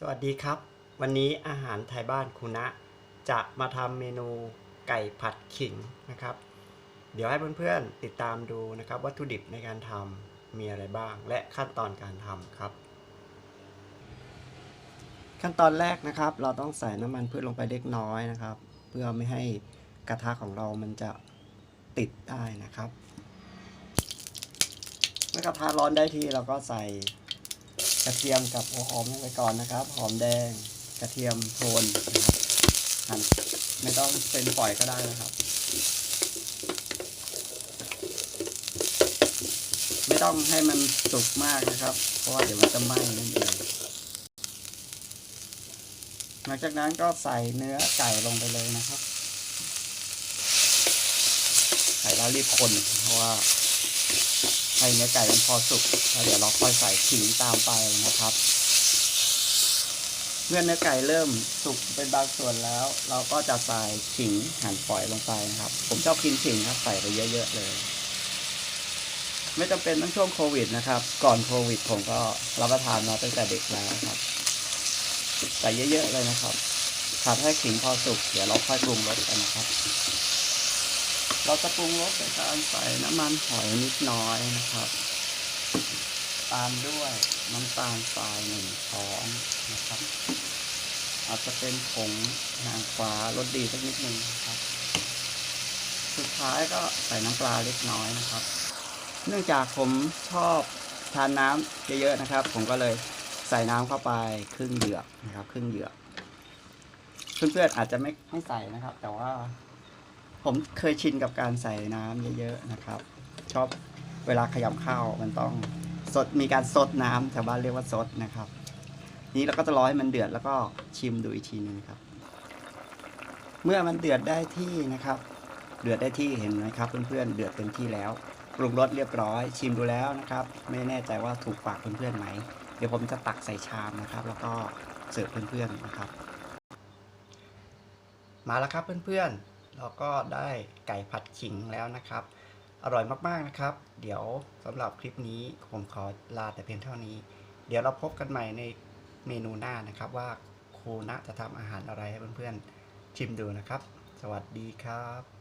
สวัสดีครับ วันนี้อาหารไทยบ้านคุณะ จะมาทำเมนูไก่ผัดขิงนะครับ เดี๋ยวให้เพื่อนๆติดตามดูนะครับ วัตถุดิบในการทำมีอะไรบ้าง และขั้นตอนการทำครับ ขั้นตอนแรกนะครับ เราต้องใส่น้ำมันพืชลงไปเล็กน้อยนะครับ เพื่อไม่ให้กระทะของเรามันจะติดได้นะครับ เมื่อกระทะร้อนได้ที่เราก็ใส่ กระเทียมกับหัวหอมลงไปก่อนนะครับ หอมแดงกระเทียมโทนนะครับหั่นไม่ต้องเป็นฝอยก็ได้นะครับ ไม่ต้องให้มันสุกมากนะครับ เพราะว่าเดี๋ยวมันจะไหม้นั่นเองหลังจากนั้นก็ใส่เนื้อไก่ลงไปเลยนะครับใส่แล้วรีบคนเพราะว่า ให้เนื้อไก่มันพอสุกแล้วเดี๋ยวเราค่อยใส่ขิงตามไปนะครับ เมื่อเนื้อไก่เริ่มสุกเป็นบางส่วนแล้ว เราก็จะใส่ขิงหั่นฝอยลงไปนะครับ ผมชอบกินขิงครับใส่ไปเยอะๆเลย ไม่จำเป็นต้องช่วงโควิดนะครับ ก่อนโควิดผมก็รับประทานมาตั้งแต่เด็กแล้วครับใส่เยอะๆเลยนะครับผัดให้ขิงพอสุก เดี๋ยวเราค่อยปรุงรสกันนะครับ เราจะปรุงรสด้วยการใส่น้ำมันหอยนิดน้อยนะครับ ตามด้วยน้ำตาลทรายหนึ่งช้อนนะครับ อาจจะเป็นผงนางฟ้ารสดีสักนิดหนึ่งนะครับสุดท้ายก็ใส่น้ำปลาเล็กน้อยนะครับ เนื่องจากผมชอบทานน้ำเยอะๆนะครับ ผมก็เลยใส่น้ำเข้าไปครึ่งเหยือกนะครับ ครึ่งเหยือกเพื่อนๆอาจจะไม่ไม่ใส่นะครับ แต่ว่า ผมเคยชินกับการใส่น้ำเยอะๆนะครับ ชอบเวลาขยำข้าวมันต้องสดมีการสดน้ำชาวบ้านเรียกว่าสดนะครับ นี้เราก็จะรอให้มันเดือดแล้วก็ชิมดูอีกทีหนึงครับ เมื่อมันเดือดได้ที่นะครับ เดือดได้ที่เห็นไหมครับ เพื่อนๆเดือดเต็มที่แล้วปรุงรสเรียบร้อย ชิมดูแล้วนะครับ ไม่แน่ใจว่าถูกปากเพื่อนๆไหมเดี๋ยวผมจะตักใส่ชามนะครับ แล้วก็เสิร์ฟเพื่อนๆนะครับ มาแล้วครับเพื่อนๆ เราก็ได้ไก่ผัดขิงแล้วนะครับ อร่อยมากๆนะครับ เดี๋ยวสำหรับคลิปนี้ผมขอลาแต่เพียงเท่านี้ เดี๋ยวเราพบกันใหม่ในเมนูหน้านะครับ ว่าครูณจะทำอาหารอะไรให้เพื่อนๆชิมดูนะครับ สวัสดีครับ